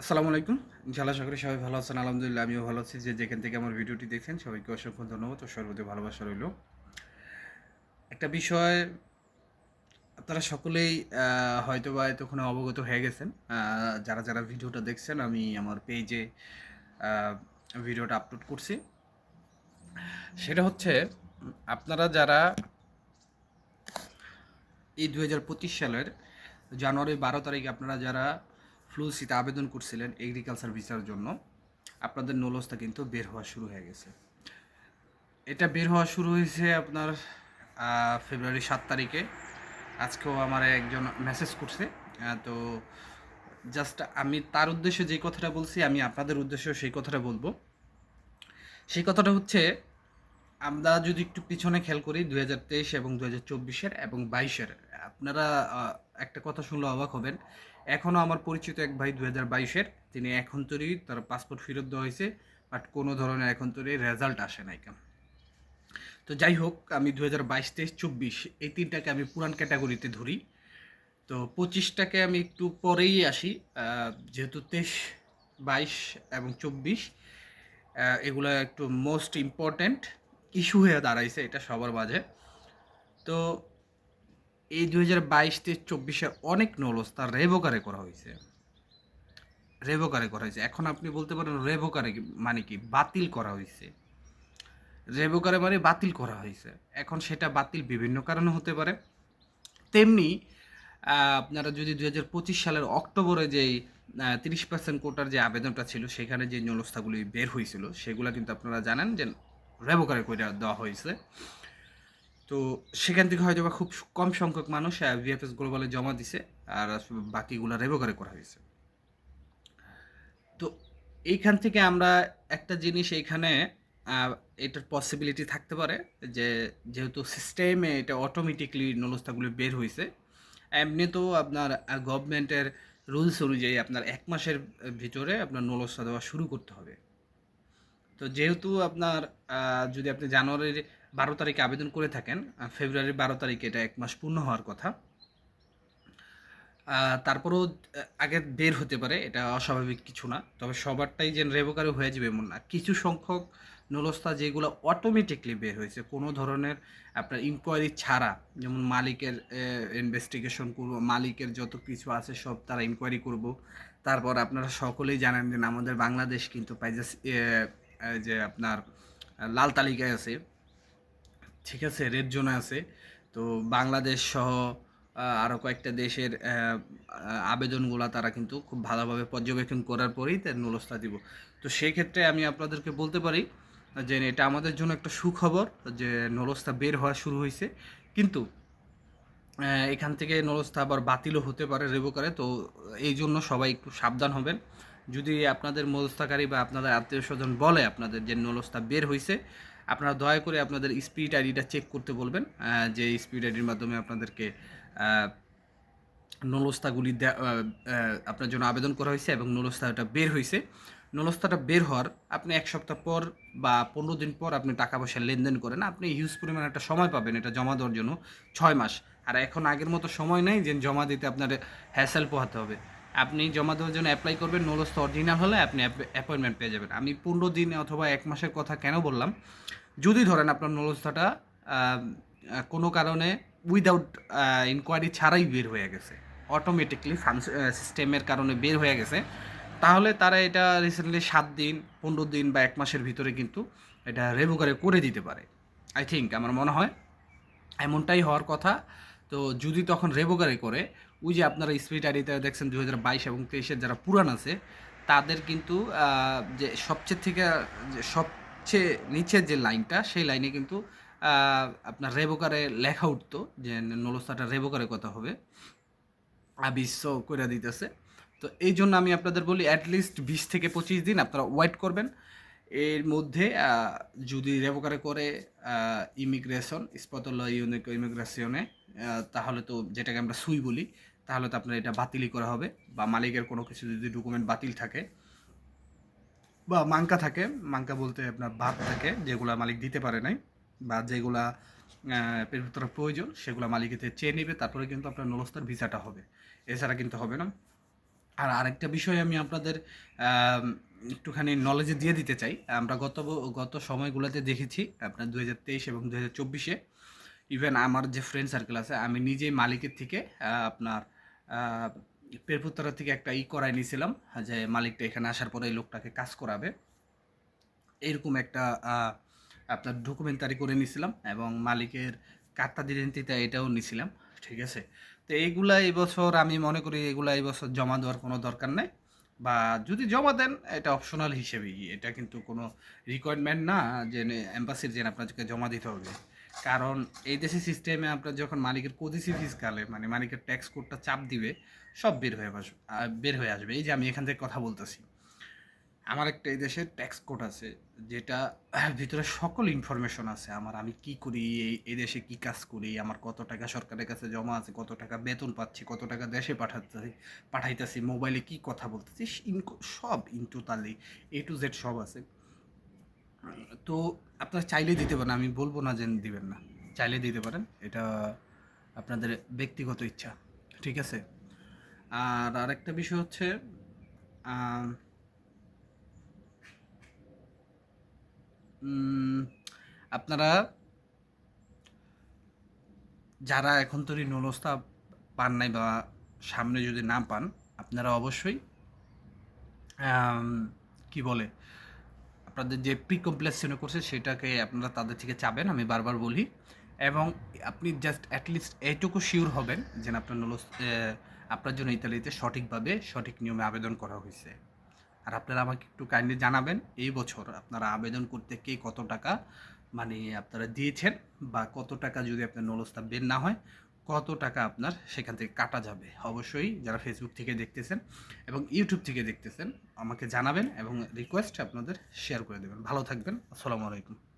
আসসালামু আলাইকুম। আশা করি সবাই ভালো আছেন। আলহামদুলিল্লাহ, আমিও ভালো আছি। যে যেখান থেকে আমার ভিডিওটি দেখছেন, সবাইকে অসংখ্য ধন্যবাদ ও সর্বদা ভালোবাসা রইল। একটা বিষয় আপনারা সকলেই হয়তো বা এতক্ষণে অবগত হয়ে গেছেন। যারা যারা ভিডিওটা দেখছেন, আমি আমার পেজে ভিডিওটা আপলোড করছি। সেটা হচ্ছে, আপনারা যারা এই দু হাজার পঁচিশ সালের জানুয়ারি বারো তারিখে আপনারা যারা ফ্লুসিতে আবেদন করছিলেন এগ্রিকালচার ভিসার জন্য। আপনাদের নলসটা কিন্তু বের হওয়া শুরু হয়ে গেছে। এটা বের হওয়া শুরু হয়েছে আপনার ফেব্রুয়ারি সাত তারিখে। আজকেও আমার একজন মেসেজ করছে তো জাস্ট আমি তার উদ্দেশ্যে যে কথাটা বলছি, আমি আপনাদের উদ্দেশ্যেও সেই কথাটা বলব। সেই কথাটা হচ্ছে, আমরা যদি একটু পিছনে খেয়াল করি দু এবং দু হাজার এবং বাইশের, আপনারা একটা কথা শুনলে অবাক হবেন। এখনও আমার পরিচিত এক ভাই দু হাজার বাইশের, তিনি এখন তৈরি তার পাসপোর্ট ফেরত দেওয়া হয়েছে বাট কোনো ধরনের এখন তৈরি রেজাল্ট আসে নাই কেন? তো যাই হোক, আমি দু হাজার বাইশ তেইশ চব্বিশ এই তিনটাকে আমি পুরান ক্যাটাগরিতে ধরি। তো পঁচিশটাকে আমি একটু পরেই আসি যেহেতু তেইশ বাইশ এবং চব্বিশ এগুলো একটু মোস্ট ইম্পর্ট্যান্ট ইস্যু হয়ে দাঁড়াইছে, এটা সবার মাঝে। তো এই দুই হাজার বাইশ তেইশ চব্বিশে অনেক নলস তার রেভোকারে করা হয়েছে। রেভোকারে করা হয়েছে। এখন আপনি বলতে পারেন রেভোকারে মানে কি বাতিল করা হয়েছে। রেভোকারে মানে বাতিল করা হয়েছে। এখন সেটা বাতিল বিভিন্ন কারণে হতে পারে। তেমনি আপনারা যদি দু হাজার পঁচিশ সালের অক্টোবরে যেই তিরিশ পার্সেন্ট কোটার যে আবেদনটা ছিল, সেখানে যে নলস্থাগুলি বের হয়েছিল, সেগুলো কিন্তু আপনারা জানেন যে রেভোকারে করে দেওয়া হয়েছে। তো সেখান থেকে হয়তো বা খুব কম সংখ্যক মানুষ ভিএফএস গ্লোবালে জমা দিছে আর বাকিগুলো রেভোকারে করা হয়েছে। তো এইখান থেকে আমরা একটা জিনিস এইখানে এটার পসিবিলিটি থাকতে পারে যে যেহেতু সিস্টেমে এটা অটোমেটিকলি নলস্থাগুলি বের হয়েছে এমনি তো আপনার গভর্নমেন্টের রুলস অনুযায়ী আপনার এক মাসের ভিতরে আপনার নলস্তা দেওয়া শুরু করতে হবে। তো যেহেতু আপনার যদি আপনি জানুয়ারির বারো তারিখে আবেদন করে থাকেন ফেব্রুয়ারির বারো তারিখে এটা এক মাস পূর্ণ হওয়ার কথা। তারপরেও আগে বের হতে পারে, এটা অস্বাভাবিক কিছু না। তবে সবারটাই যে রেভোকারে হয়ে যাবে এমন না। কিছু সংখ্যক নলস্তা যেগুলো অটোমেটিকলি বের হয়েছে, কোনো ধরনের আপনার ইনকোয়ারি ছাড়া, যেমন মালিকের ইনভেস্টিগেশন করব, মালিকের যত কিছু আছে সব তারা ইনকোয়ারি করব। তারপর আপনারা সকলেই জানেন যে আমাদের বাংলাদেশ কিন্তু পাইজে যে আপনার লাল তালিকায় আছে। ঠিক আছে রেড জোনে আছে। তো বাংলাদেশ সহ আরও কয়েকটা দেশের আহ, তারা কিন্তু খুব ভালোভাবে পর্যবেক্ষণ করার পরেই তার নুলস্থা দিব। তো সেই ক্ষেত্রে আমি আপনাদেরকে বলতে পারি যে এটা আমাদের জন্য একটা সুখবর যে নলস্তা বের হওয়া শুরু হয়েছে কিন্তু এখান থেকে নলস্থা আবার বাতিলও হতে পারে রেবোকারে তো এই জন্য সবাই একটু সাবধান হবেন। যদি আপনাদের মলস্থাকারী বা আপনাদের আত্মীয় স্বজন বলে আপনাদের যে নলস্থা বের হয়েছে আপনারা দয়া করে আপনাদের স্পিড আইডিটা চেক করতে বলবেন যে স্পিড আইডির মাধ্যমে আপনাদেরকে নলস্তাগুলি আপনার জন্য আবেদন করা হয়েছে এবং নলস্তাটা বের হয়েছে। নলস্তাটা বের হওয়ার আপনি এক সপ্তাহ পর বা পনেরো দিন পর আপনি টাকা পয়সা লেনদেন করেন। আপনি হিউজ পরিমাণ একটা সময় পাবেন এটা জমা দেওয়ার জন্য, ছয় মাস। আর এখন আগের মতো সময় নেই যে জমা দিতে আপনার হ্যাসেল পোহাতে হবে। আপনি জমা দেওয়ার জন্য অ্যাপ্লাই করবেন নলস্তা অরিজিনাল হলে আপনি অ্যাপয়েন্টমেন্ট পেয়ে যাবেন। আমি পনেরো দিন অথবা এক মাসের কথা কেন বললাম? যদি ধরেন আপনার নলস্তাটা কোনো কারণে উইদাউট ইনকোয়ারি ছাড়াই বের হয়ে গেছে অটোমেটিকলি সিস্টেমের কারণে বের হয়ে গেছে, তাহলে তারা এটা রিসেন্টলি সাত দিন, পনেরো দিন বা এক মাসের ভিতরে কিন্তু এটা রেভোকারে করে দিতে পারে। আই থিঙ্ক আমার মনে হয় এমনটাই হওয়ার কথা। তো যদি তখন রেভোকারে করে ওই যে আপনারা স্পিড আইডিতে দেখছেন দু হাজার বাইশ এবং তেইশের যারা পুরান আছে, তাদের কিন্তু যে সবচেয়ে থেকে সবচেয়ে নিচের যে লাইনটা, সেই লাইনে কিন্তু আপনার রেভোকারে লেখা উঠতো যে নলস্তাটা রেভোকারে কথা হবে। আবিশ্ব করে দিতেছে। তো এই জন্য আমি আপনাদের বলি অ্যাটলিস্ট বিশ থেকে পঁচিশ দিন আপনারা ওয়েট করবেন। এর মধ্যে যদি রেভোকারে করে ইমিগ্রেশন স্পতল ইউনিক ইমিগ্রেশনে তাহলে তো যেটাকে আমরা সুই বলি, তাহলে তো আপনার এটা বাতিলই করা হবে বা মালিকের কোনো কিছু যদি ডকুমেন্ট বাতিল থাকে বা মাঙ্কা থাকে মাঙ্কা বলতে আপনার বাদ থাকে, যেগুলো মালিক দিতে পারে নাই বা যেগুলা এর প্রয়োজন, সেগুলো মালিকেতে চেয়ে নেবে, তারপরে কিন্তু আপনার নলস্তার ভিসাটা হবে। এছাড়া কিন্তু হবে না। আর আরেকটা বিষয় আমি আপনাদের একটুখানি নলেজে দিয়ে দিতে চাই। আমরা গত গত সময়গুলোতে দেখেছি, আপনার দু হাজার তেইশ এবং দু হাজার চব্বিশে ইভেন আমার যে ফ্রেন্ড সার্কেল আছে, আমি নিজেই মালিকের থেকে আপনার পেরপুত্তরা থেকে একটা ই করাই নিয়েছিলাম, যে মালিকটা এখানে আসার পরে এই লোকটাকে কাজ করাবে। এরকম একটা আপনার ডকুমেন্টারি করে নিয়েছিলাম এবং মালিকের কাত্তা দিলেন্তিতা এটাও নিয়েছিলাম, ঠিক আছে? তো এইগুলা এই বছর আমি মনে করি এগুলা এই বছর জমা দেওয়ার কোনো দরকার নেই। বা যদি জমা দেন, এটা অপশনাল হিসেবেই এটা কিন্তু কোনো রিকোয়ারমেন্ট না যে এম্বাসির যে আপনাদেরকে জমা দিতে হবে। কারণ এই দেশের সিস্টেমে আপনার যখন মালিকের কোদিসি ফিসকালে মানে মালিকের ট্যাক্স কোডটা চাপ দিবে, সব বের হয়ে আসবে বের হয়ে আসবে। এই যে আমি এখান থেকে কথা বলতেছি। আমার একটা এই দেশের ট্যাক্স কোড আছে, যেটা ভিতরে সকল ইনফরমেশন আছে। আমার আমি কি করি, এই এই দেশে কি কাজ করি, আমার কত টাকা সরকারের কাছে জমা আছে, কত টাকা বেতন পাচ্ছি, কত টাকা দেশে পাঠাচ্ছি পাঠাইতেছি মোবাইলে কি কথা বলতেছি সব in totally A to Z সব আছে। তো আপনারা চাইলে দিতে পারেন, আমি বলব না যে দিবেন না। চাইলে দিতে পারেন, এটা আপনাদের ব্যক্তিগত ইচ্ছা, ঠিক আছে? আর আরেকটা বিষয় হচ্ছে আপনারা যারা এখন তৈরি নলস্তা পান নাই বা সামনে যদি না পান, আপনারা অবশ্যই কি বলে আপনাদের যে প্রি কমপ্লেক্সনে করছে সেটাকে আপনারা তাদের থেকে চাবেন, আমি বারবার বলি। এবং আপনি জাস্ট অ্যাটলিস্ট এইটুকু শিওর হবেন যেন আপনার নলস আপনার জন্য ইতালিতে সঠিকভাবে সঠিক নিয়মে আবেদন করা হয়েছে। আর আপনারা আমাকে একটু কাইন্ডলি জানাবেন, এই বছর আপনারা আবেদন করতে কে কত টাকা মানে আপনারা দিয়েছেন বা কত টাকা যদি আপনার নলস্তা বের না হয় কত টাকা আপনার সেখান থেকে কাটা যাবে? অবশ্যই যারা ফেসবুক থেকে দেখতেছেন এবং ইউটিউব থেকে দেখতেছেন, আমাকে জানাবেন এবং রিকোয়েস্ট আপনাদের শেয়ার করে দেবেন। ভালো থাকবেন। আসসালামু আলাইকুম।